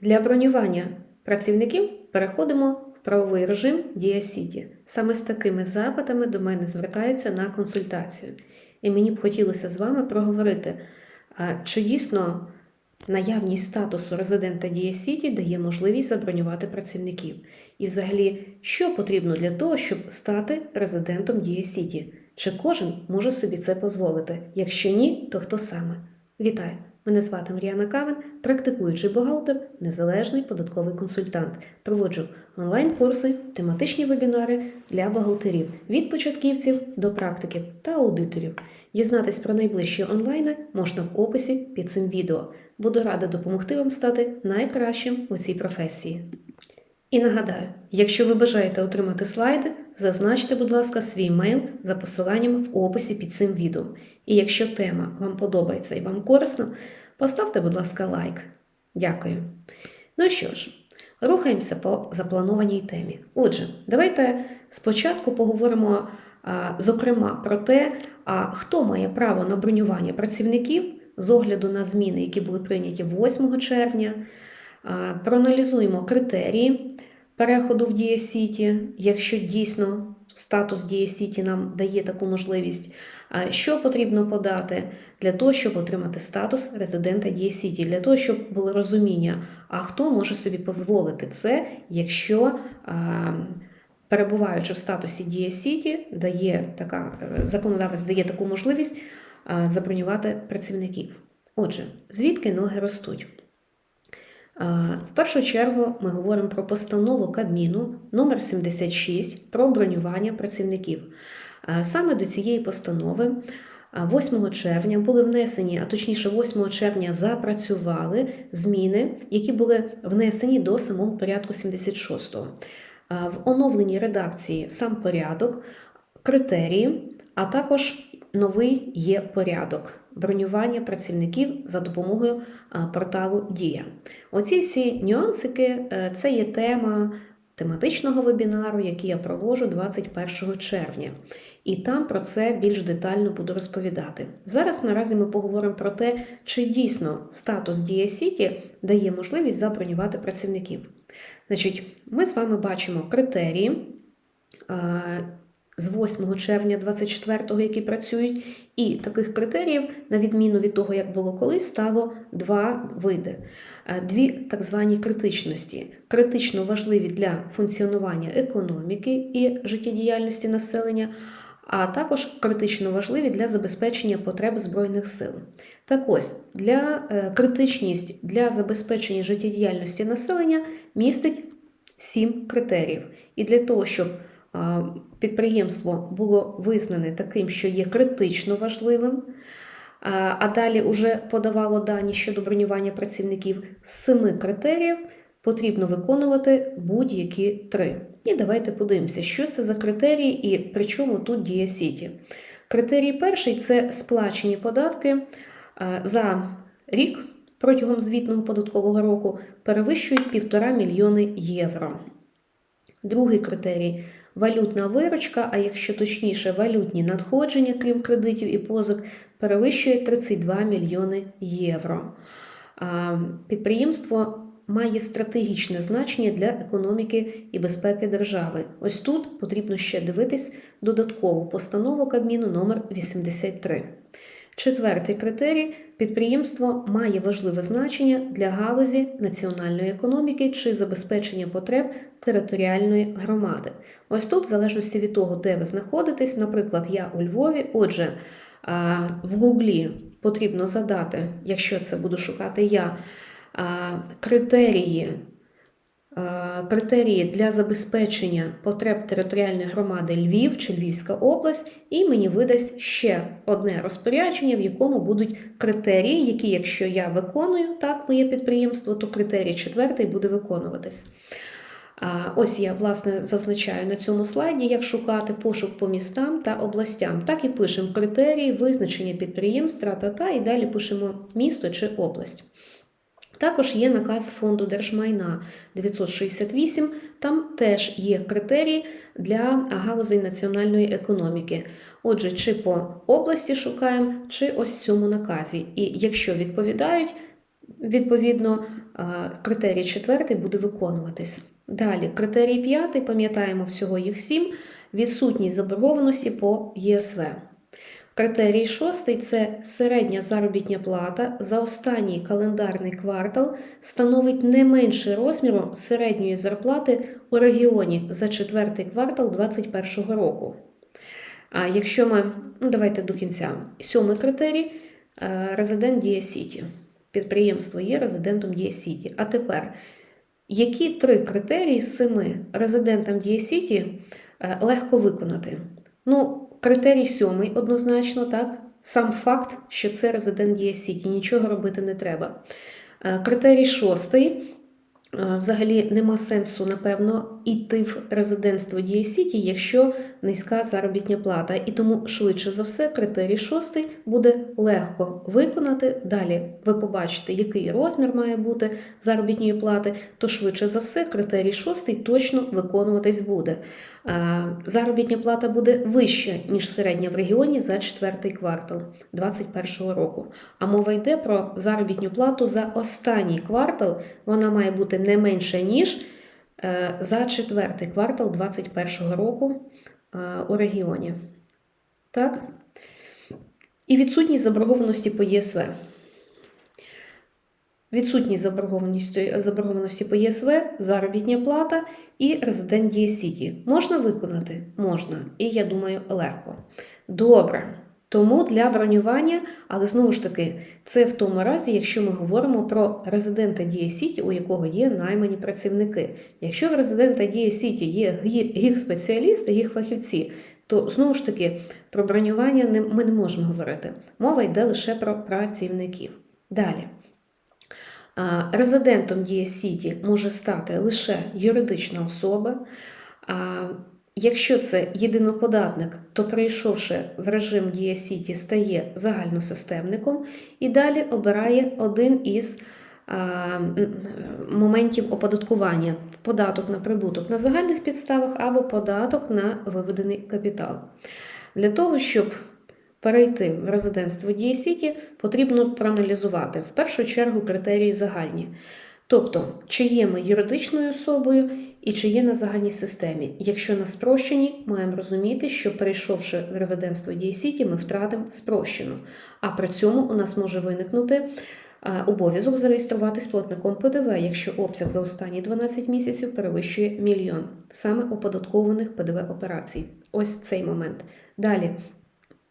Для бронювання працівників переходимо в правовий режим Дія Сіті. Саме з такими запитами до мене звертаються на консультацію. І мені б хотілося з вами проговорити, чи дійсно наявність статусу резидента Дія Сіті дає можливість забронювати працівників. І взагалі, що потрібно для того, щоб стати резидентом Дія Сіті? Чи кожен може собі це дозволити? Якщо ні, то хто саме? Вітаю! Мене звати Мріана Кавин, практикуючий бухгалтер, незалежний податковий консультант. Проводжу онлайн-курси, тематичні вебінари для бухгалтерів від початківців до практиків та аудиторів. Дізнатись про найближчі онлайни можна в описі під цим відео. Буду рада допомогти вам стати найкращим у цій професії. І нагадаю, якщо ви бажаєте отримати слайди, зазначте, будь ласка, свій мейл за посиланням в описі під цим відео. І якщо тема вам подобається і вам корисна, поставте, будь ласка, лайк. Дякую. Ну що ж, рухаємося по запланованій темі. Отже, давайте спочатку поговоримо, зокрема, про те, хто має право на бронювання працівників з огляду на зміни, які були прийняті 8 червня. Проаналізуємо критерії переходу в Дія Сіті, якщо дійсно статус Дія Сіті нам дає таку можливість. Що потрібно подати для того, щоб отримати статус резидента Дія Сіті, для того, щоб було розуміння, а хто може собі дозволити це, якщо перебуваючи в статусі Дія Сіті, дає така е, законодавець дає таку можливість забронювати працівників. Отже, звідки ноги ростуть? В першу чергу ми говоримо про постанову Кабміну номер 76 про бронювання працівників. Саме до цієї постанови 8 червня були внесені, а точніше, 8 червня запрацювали зміни, які були внесені до самого порядку 76-го. В оновленій редакції сам порядок, критерії, а також новий є порядок бронювання працівників за допомогою порталу Дія. Оці всі нюансики е, це є тема тематичного вебінару, який я проводжу 21 червня. І там про це більш детально буду розповідати. Зараз наразі ми поговоримо про те, чи дійсно статус Дія Сіті дає можливість забронювати працівників. Значить, ми з вами бачимо критерії з 8 червня 24-го, які працюють, і таких критеріїв, на відміну від того, як було колись, стало два види. Е, дві так звані критичності, критично важливі для функціонування економіки і життєдіяльності населення, а також критично важливі для забезпечення потреб Збройних сил. Так ось, для е, критичність для забезпечення життєдіяльності населення містить сім критеріїв. І для того, щоб підприємство було визнане таким, що є критично важливим, а далі вже подавало дані щодо бронювання працівників з семи критеріїв, потрібно виконувати будь-які три. І давайте подивимося, що це за критерії і при чому тут діє Сіті. Критерій перший це сплачені податки за рік протягом звітного податкового року перевищують 1,5 мільйони євро. Другий критерій валютна виручка, а якщо точніше, валютні надходження, крім кредитів і позик, перевищує 32 мільйони євро. Підприємство має стратегічне значення для економіки і безпеки держави. Ось тут потрібно ще дивитись додаткову постанову Кабміну номер 83 Четвертий критерій підприємство має важливе значення для галузі національної економіки чи забезпечення потреб територіальної громади. Ось тут, в залежності від того, де ви знаходитесь, наприклад, я у Львові, отже, в Гуглі потрібно задати, якщо це буду шукати я, критерії критерії для забезпечення потреб територіальної громади Львів чи Львівська область, і мені видасть ще одне розпорядження, в якому будуть критерії, які, якщо я виконую так моє підприємство, то критерій четвертий буде виконуватись. Ось я, власне, зазначаю на цьому слайді, як шукати пошук по містам та областям. Так і пишемо критерії, визначення підприємств, та-та-та, і далі пишемо місто чи область. Також є наказ фонду держмайна 968, там теж є критерії для галузей національної економіки. Отже, чи по області шукаємо, чи ось цьому наказі. І якщо відповідають, відповідно, критерій четвертий буде виконуватись. Далі, критерій п'ятий, пам'ятаємо всього їх сім, відсутність заборгованості по ЄСВ. Критерій шостий це середня заробітня плата за останній календарний квартал становить не менше розміру середньої зарплати у регіоні за четвертий квартал 2021 року. А якщо ми, ну давайте до кінця, сьомий критерій е, резидент Дія Сіті. Підприємство є резидентом Дія Сіті. А тепер, які три критерії з семи резидентам Дія Сіті е, легко виконати? Ну, критерій сьомий однозначно, так? Сам факт, що це резидент Дія Сіті, нічого робити не треба. Е, Критерій шостий. Е, Взагалі нема сенсу, напевно, йти в резидентство Дія Сіті, якщо низька заробітня плата. І тому, швидше за все, критерій шостий буде легко виконати. Далі ви побачите, який розмір має бути заробітної плати, то швидше за все, критерій шостий точно виконуватись буде. Заробітня плата буде вища, ніж середня в регіоні за четвертий квартал 2021 року. А мова йде про заробітну плату за останній квартал. Вона має бути не менша, ніж за четвертий квартал 2021 року е, у регіоні. Так? І відсутність заборгованості по ЄСВ. Відсутність заборгованості, заборгованості по ЄСВ, заробітня плата і резидент Дія Сіті. Можна виконати? Можна. І я думаю, легко. Добре. Тому для бронювання, але знову ж таки, це в тому разі, якщо ми говоримо про резидента Дія Сіті, у якого є наймані працівники. Якщо в резидента Дія Сіті є гіг-спеціалісти, гіг-фахівці, то знову ж таки про бронювання ми не можемо говорити. Мова йде лише про працівників. Далі. Резидентом Дія Сіті може стати лише юридична особа. Якщо це єдиноподатник, то прийшовши в режим Дія Сіті, стає загальносистемником і далі обирає один із моментів оподаткування: податок на прибуток на загальних підставах або податок на виведений капітал. Для того, щоб перейти в резидентство Дія Сіті, потрібно проаналізувати в першу чергу критерії загальні. Тобто, чи є ми юридичною особою і чи є на загальній системі. Якщо на спрощеній, маємо розуміти, що перейшовши в резидентство Сіті, ми втратимо спрощену. А при цьому у нас може виникнути е, обов'язок зареєструватись платником ПДВ, якщо обсяг за останні 12 місяців перевищує мільйон саме оподаткованих ПДВ операцій. Ось цей момент. Далі.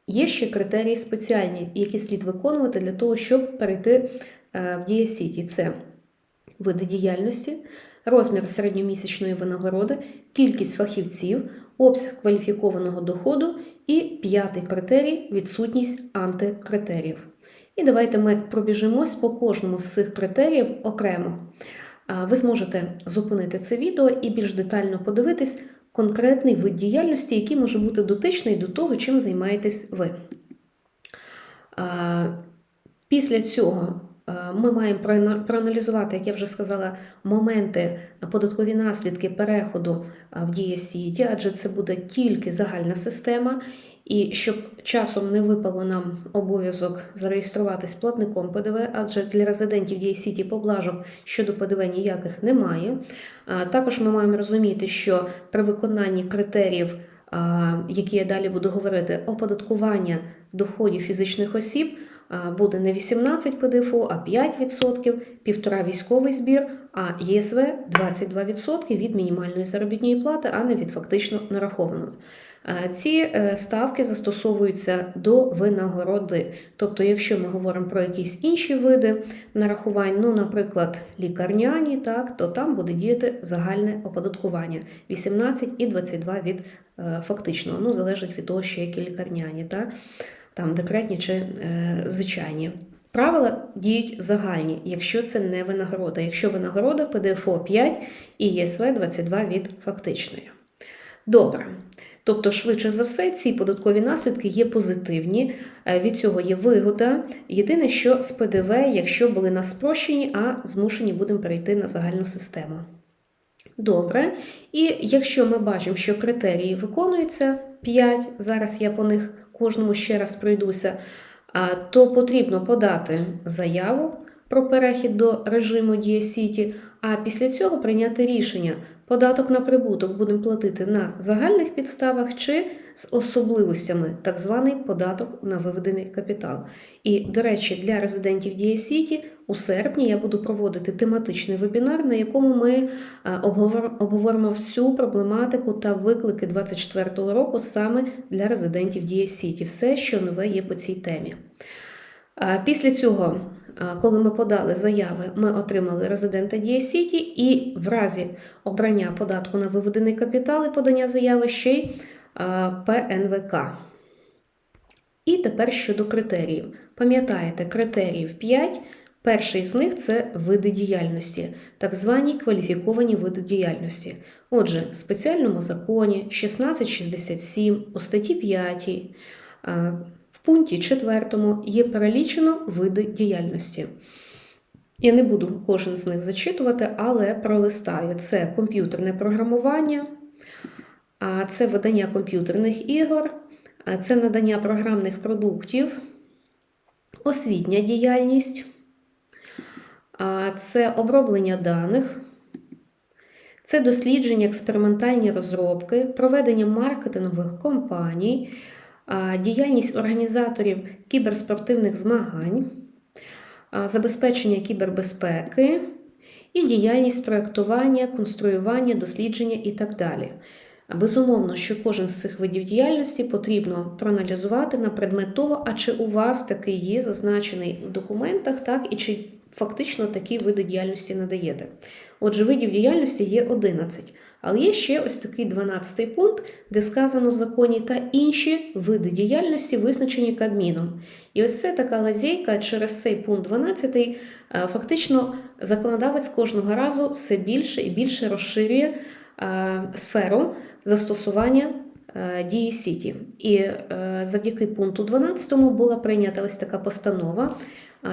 Є ще критерії спеціальні, які слід виконувати для того, щоб перейти е, в Дія Сіті. Це види діяльності, розмір середньомісячної винагороди, кількість фахівців, обсяг кваліфікованого доходу і п'ятий критерій відсутність антикритеріїв. І давайте ми пробіжимось по кожному з цих критеріїв окремо. Ви зможете зупинити це відео і більш детально подивитись конкретний вид діяльності, який може бути дотичний до того, чим займаєтесь ви. Після цього ми маємо проаналізувати, як я вже сказала, моменти податкові наслідки переходу е, в Сіті, адже це буде тільки загальна система. І щоб часом не випало нам обов'язок зареєструватись платником ПДВ, адже для резидентів Сіті поблажок щодо ПДВ ніяких немає. Також ми маємо розуміти, що при виконанні критеріїв, які я далі буду говорити, оподаткування доходів фізичних осіб буде не 18 ПДФО, а 5%, півтора військовий збір, а ЄСВ 22% від мінімальної заробітної плати, а не від фактично нарахованої. Ці е, ставки застосовуються до винагороди. Тобто, якщо ми говоримо про якісь інші види нарахувань, ну, наприклад, лікарняні, так, то там буде діяти загальне оподаткування 18 і 22 від е, фактичного. Ну, залежить від того, що які лікарняні, так, там декретні чи е, звичайні. Правила діють загальні, якщо це не винагорода. Якщо винагорода ПДФО 5 і ЄСВ 22 від фактичної. Добре. Тобто, швидше за все, ці податкові наслідки є позитивні, е, від цього є вигода. Єдине, що з ПДВ, якщо були на спрощені, а змушені будемо перейти на загальну систему. Добре. І якщо ми бачимо, що критерії виконуються 5, зараз я по них кожному ще раз пройдуся, то потрібно подати заяву про перехід до режиму Дія Сіті, а після цього прийняти рішення, податок на прибуток будемо платити на загальних підставах чи з особливостями, так званий податок на виведений капітал. І, до речі, для резидентів Дія Сіті у серпні я буду проводити тематичний вебінар, на якому ми е, обговоримо всю проблематику та виклики 2024 року саме для резидентів Дія Сіті. Все, що нове є по цій темі. Після цього, коли ми подали заяви, ми отримали резидента Дія Сіті і в разі обрання податку на виведений капітал і подання заяви ще й ПНВК. І тепер щодо критеріїв. Пам'ятаєте, критеріїв 5. Перший з них це види діяльності, так звані кваліфіковані види діяльності. Отже, в спеціальному законі 1667 у статті 5 а, в пункті 4 є перелічено види діяльності. Я не буду кожен з них зачитувати, але пролистаю. Це комп'ютерне програмування, це видання комп'ютерних ігор, це надання програмних продуктів, освітня діяльність, це оброблення даних, це дослідження, експериментальні розробки, проведення маркетингових кампаній, а, діяльність організаторів кіберспортивних змагань, забезпечення кібербезпеки і діяльність проєктування, конструювання, дослідження і так далі. Безумовно, що кожен з цих видів діяльності потрібно проаналізувати на предмет того, а чи у вас такий є зазначений в документах, так і чи фактично такі види діяльності надаєте. Отже, видів діяльності є 11. Але є ще ось такий 12 пункт, де сказано в законі та інші види діяльності, визначені Кабміном. І ось це така лазейка через цей пункт 12 е, фактично законодавець кожного разу все більше і більше розширює е, сферу застосування е, дії Сіті. І завдяки пункту 12 була прийнята ось така постанова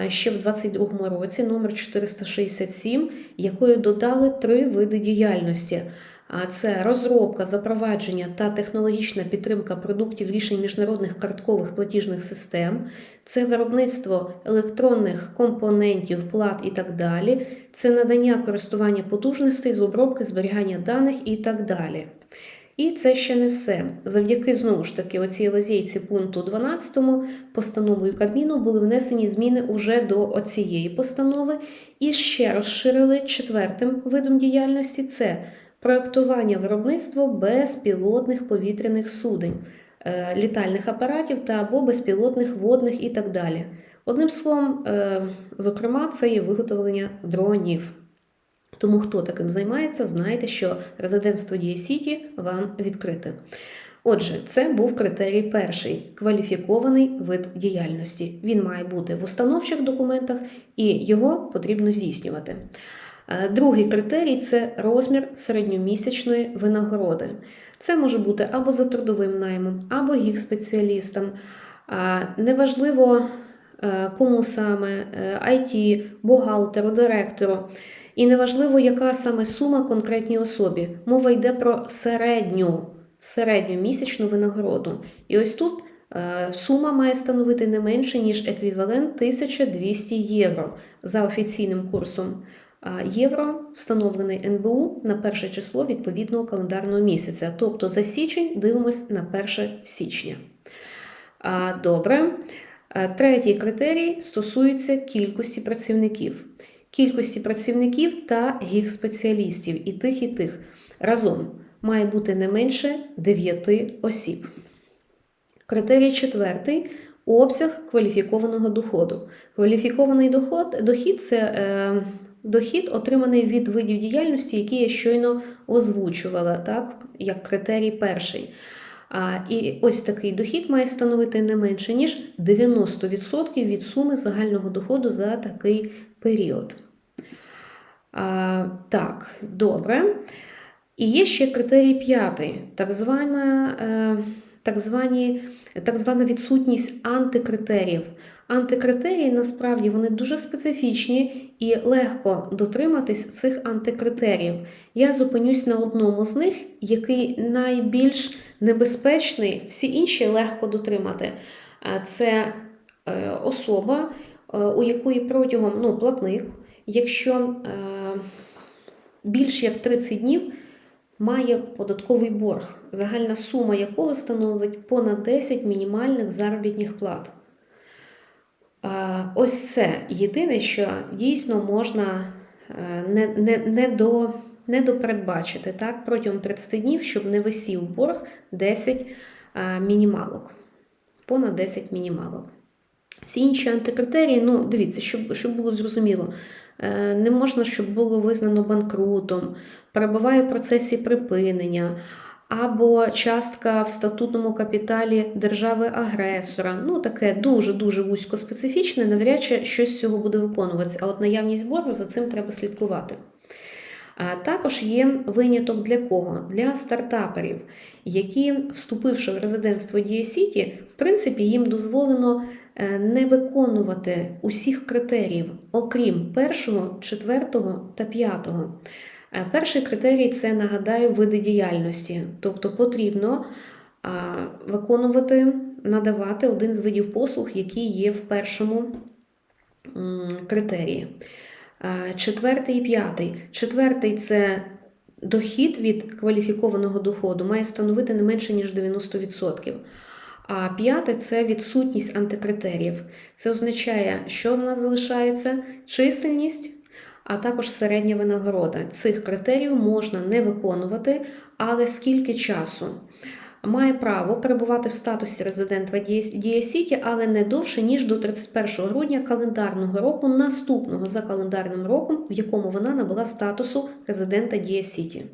ще в 22 році, номер 467, якою додали три види діяльності. Це розробка, запровадження та технологічна підтримка продуктів рішень міжнародних карткових платіжних систем, це виробництво електронних компонентів, плат і так далі, це надання користування потужностей з обробки зберігання даних і так далі. І це ще не все. Завдяки знову ж таки оцій лазейці пункту 12 постановою Кабміну були внесені зміни уже до оцієї постанови і ще розширили четвертим видом діяльності це проектування виробництво безпілотних повітряних судень, е, літальних апаратів та або безпілотних водних і так далі. Одним словом, е, зокрема, це є виготовлення дронів. Тому хто таким займається, знайте, що резидентство Дія Сіті вам відкрите. Отже, це був критерій перший кваліфікований вид діяльності. Він має бути в установчих документах і його потрібно здійснювати. Е, Другий критерій це розмір середньомісячної винагороди. Це може бути або за трудовим наймом, або їх спеціалістам. А, Неважливо, е, кому саме е, IT, бухгалтеру, директору. І неважливо, яка саме сума конкретній особі. Мова йде про середню, середню місячну винагороду. І ось тут е, сума має становити не менше, ніж еквівалент 1200 євро за офіційним курсом євро, встановлений НБУ на перше число відповідного календарного місяця. Тобто за січень дивимось на 1 січня. Добре. Третій критерій стосується кількості працівників. Кількості працівників та їх спеціалістів і тих, і тих. Разом має бути не менше 9 осіб. Критерій четвертий обсяг кваліфікованого доходу. Кваліфікований доход, дохід це е, дохід, отриманий від видів діяльності, які я щойно озвучувала, так, як критерій перший. А, І ось такий дохід має становити не менше, ніж 90% від суми загального доходу за такий період. А, Так, добре. І є ще критерій п'ятий, так звана, е, так, звані, так звана відсутність антикритеріїв. Антикритерії насправді вони дуже специфічні і легко дотриматись цих антикритеріїв. Я зупинюсь на одному з них, який найбільш небезпечний, всі інші легко дотримати. Це е, особа, е, у якої протягом ну, платник, якщо е, більш як 30 днів має податковий борг, загальна сума якого становить понад 10 мінімальних заробітних плат. Ось це єдине, що дійсно можна е, не, не, не, до, не допередбачити так, протягом 30 днів, щоб не висів борг 10 а, мінімалок, понад 10 мінімалок. Всі інші антикритерії, ну, дивіться, щоб, щоб було зрозуміло, е, не можна, щоб було визнано банкрутом, перебуває в процесі припинення, або частка в статутному капіталі держави-агресора. Ну, таке дуже-дуже вузькоспецифічне, навряд чи щось з цього буде виконуватися. А от наявність боргу за цим треба слідкувати. А також є виняток для кого? Для стартаперів, які, вступивши в резидентство Дія Сіті, в принципі, їм дозволено е, не виконувати усіх критеріїв, окрім першого, четвертого та п'ятого. Е, Перший критерій це нагадаю види діяльності, тобто потрібно виконувати, надавати один з видів послуг, які є в першому критерії. Е, Четвертий і п'ятий. Четвертий це дохід від кваліфікованого доходу має становити не менше ніж 90%. А п'яте це відсутність антикритеріїв. Це означає, що в нас залишається чисельність, а також середня винагорода. Цих критеріїв можна не виконувати, але скільки часу? Має право перебувати в статусі резидента Дія Сіті, але не довше, ніж до 31 грудня календарного року, наступного за календарним роком, в якому вона набула статусу резидента Дія Сіті.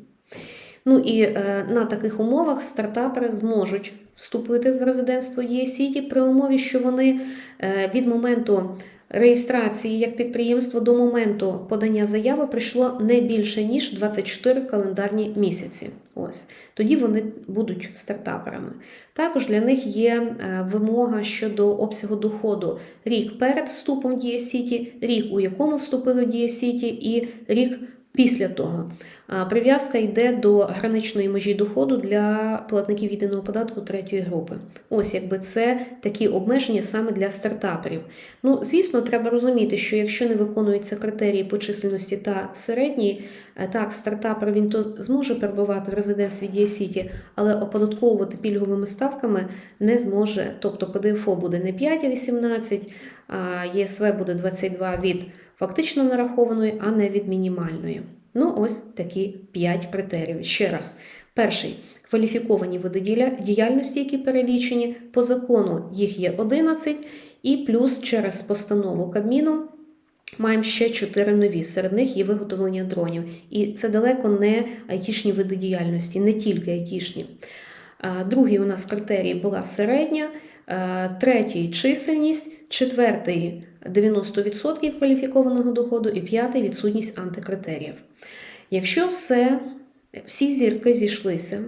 Ну і е, на таких умовах стартапери зможуть вступити в резидентство Дія Сіті при умові, що вони е, від моменту реєстрації як підприємство до моменту подання заяви прийшло не більше ніж 24 календарні місяці. Ось тоді вони будуть стартаперами. Також для них є е, вимога щодо обсягу доходу рік перед вступом в Дія Сіті, рік у якому вступили в Дія Сіті, і рік. Після того прив'язка йде до граничної межі доходу для платників єдиного податку третьої групи. Ось якби це такі обмеження саме для стартаперів. Ну, звісно, треба розуміти, що якщо не виконуються критерії по численності та середній, е, так, стартапер він то зможе перебувати в резидентстві Дія Сіті, але оподатковувати пільговими ставками не зможе. Тобто ПДФО буде не 5, а 18, а ЄСВ буде 22 від фактично нарахованої, а не від мінімальної. Ну, ось такі 5 критеріїв. Ще раз. Перший кваліфіковані види діяльності, які перелічені. По закону їх є 11, і плюс через постанову Кабміну маємо ще 4 нові. Серед них є виготовлення дронів. І це далеко не айтішні види діяльності, не тільки айтішні. Другий у нас критерій була середня, третій чисельність, четвертий 90% кваліфікованого доходу і п'ятий відсутність антикритеріїв. Якщо все, всі зірки зійшлися,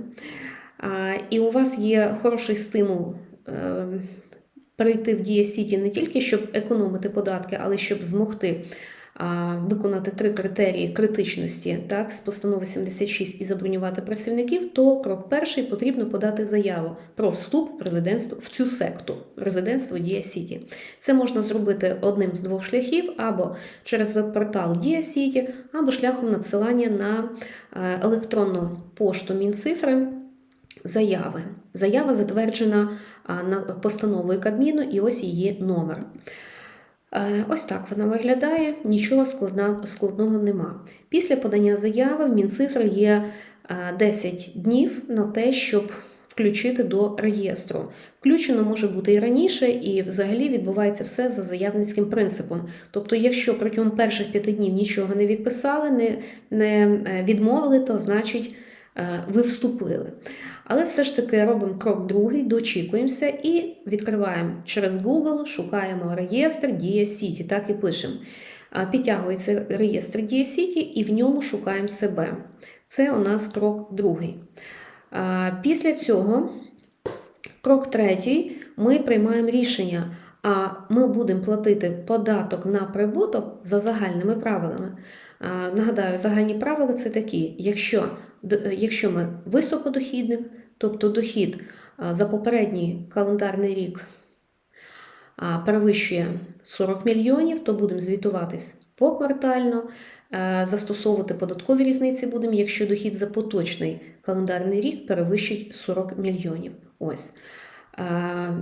і у вас є хороший стимул е, перейти в Дія Сіті не тільки щоб економити податки, але щоб змогти виконати три критерії критичності так, з постанови 76 і забронювати працівників, то крок перший потрібно подати заяву про вступ в резидентство в цю секту резидентство Дія Сіті. Це можна зробити одним з двох шляхів, або через веб-портал Дія Сіті, або шляхом надсилання на е, електронну пошту Мінцифри. Заяви. Заява затверджена на постановою Кабміну, і ось її номер. Е, Ось так вона виглядає, нічого складного нема. Після подання заяви в Мінцифри є е, 10 днів на те, щоб включити до реєстру. Включено може бути і раніше, і взагалі відбувається все за заявницьким принципом. Тобто, якщо протягом перших п'яти днів нічого не відписали, не, не е, відмовили, то значить е, ви вступили. Але все ж таки робимо крок другий, дочікуємося і відкриваємо через Google, шукаємо реєстр Дія Сіті, так і пишемо. Підтягується реєстр Дія Сіті і в ньому шукаємо себе. Це у нас крок другий. Після цього, крок третій, ми приймаємо рішення. А ми будемо платити податок на прибуток за загальними правилами. Нагадаю, загальні правила це такі: якщо, якщо ми високодохідник, тобто дохід за попередній календарний рік перевищує 40 мільйонів, то будемо звітуватись поквартально, е, застосовувати податкові різниці будемо, якщо дохід за поточний календарний рік перевищить 40 мільйонів. Ось. Е,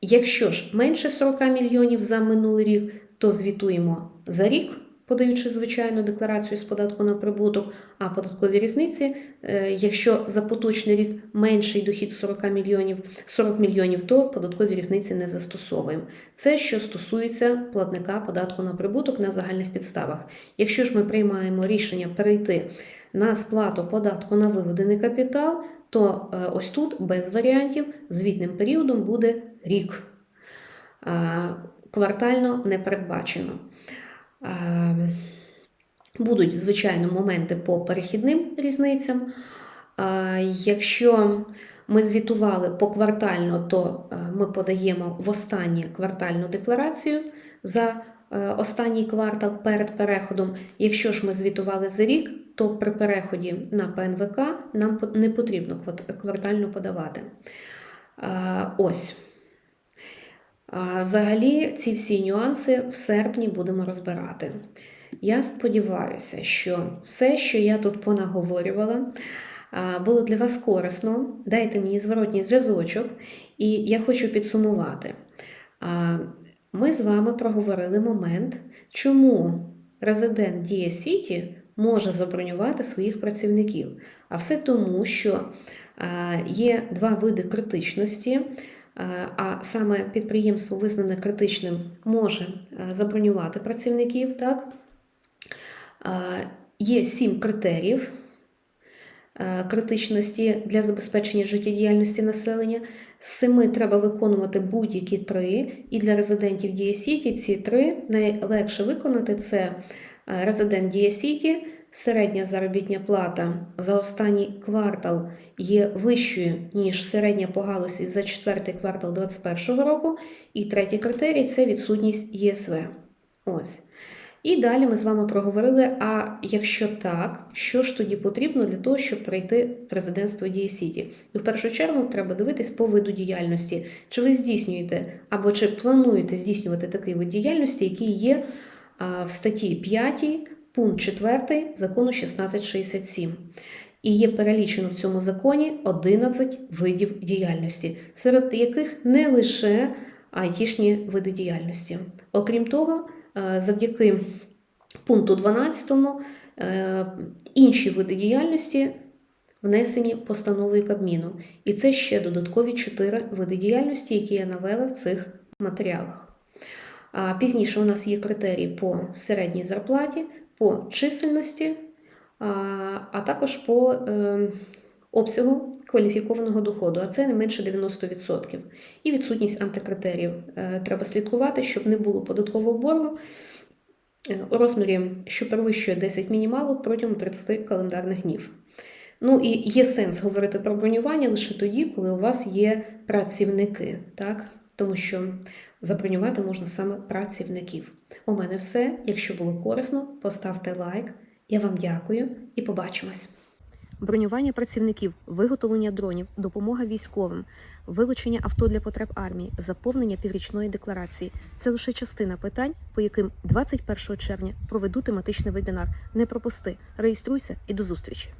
Якщо ж менше 40 мільйонів за минулий рік, то звітуємо за рік, подаючи звичайну декларацію з податку на прибуток, а податкові різниці, е, якщо за поточний рік менший дохід 40 мільйонів, 40 мільйонів, то податкові різниці не застосовуємо. Це що стосується платника податку на прибуток на загальних підставах. Якщо ж ми приймаємо рішення перейти на сплату податку на виведений капітал, то е, ось тут без варіантів звітним періодом буде рік. Е, Квартально не передбачено. Е, Будуть, звичайно, моменти по перехідним різницям. Е, Якщо ми звітували поквартально, то е, ми подаємо в останнє квартальну декларацію за е, останній квартал перед переходом. Якщо ж ми звітували за рік, то при переході на ПНВК нам не потрібно квартально подавати. Ось. Взагалі, ці всі нюанси в серпні будемо розбирати. Я сподіваюся, що все, що я тут понаговорювала, було для вас корисно. Дайте мені зворотній зв'язочок, і я хочу підсумувати. Ми з вами проговорили момент, чому резидент Дія Сіті може забронювати своїх працівників. А все тому, що є два види критичності. Е, А саме підприємство, визнане критичним, може е, забронювати працівників. Так? Е, Є сім критеріїв критичності для забезпечення життєдіяльності населення. З семи треба виконувати будь-які три. І для резидентів Дія Сіті ці три найлегше виконати це резидент Дія Сіті, середня заробітня плата за останній квартал є вищою, ніж середня по галузі за четвертий квартал 2021 року. І третій критерій це відсутність ЄСВ. Ось. І далі ми з вами проговорили: а якщо так, що ж тоді потрібно для того, щоб прийти в президентство Дія Сіті? І в першу чергу треба дивитись по виду діяльності, чи ви здійснюєте або чи плануєте здійснювати такий вид діяльності, який є в статті 5, пункт 4 закону 1667. І є перелічено в цьому законі 11 видів діяльності, серед яких не лише айтішні види діяльності. Окрім того, е, завдяки пункту 12 е, інші види діяльності внесені постановою Кабміну. І це ще додаткові чотири види діяльності, які я навела в цих матеріалах. Пізніше у нас є критерії по середній зарплаті, по чисельності, а, також по е, обсягу кваліфікованого доходу, а це не менше 90%. І відсутність антикритеріїв. Е, Треба слідкувати, щоб не було податкового боргу е, у розмірі, що перевищує 10 мінімалок протягом 30 календарних днів. Ну і є сенс говорити про бронювання лише тоді, коли у вас є працівники, так? тому що забронювати можна саме працівників. У мене все. Якщо було корисно, поставте лайк. Я вам дякую і побачимось. Бронювання працівників, виготовлення дронів, допомога військовим, вилучення авто для потреб армії, заповнення піврічної декларації це лише частина питань, по яким 21 червня проведу тематичний вебінар. Не пропусти, реєструйся і до зустрічі.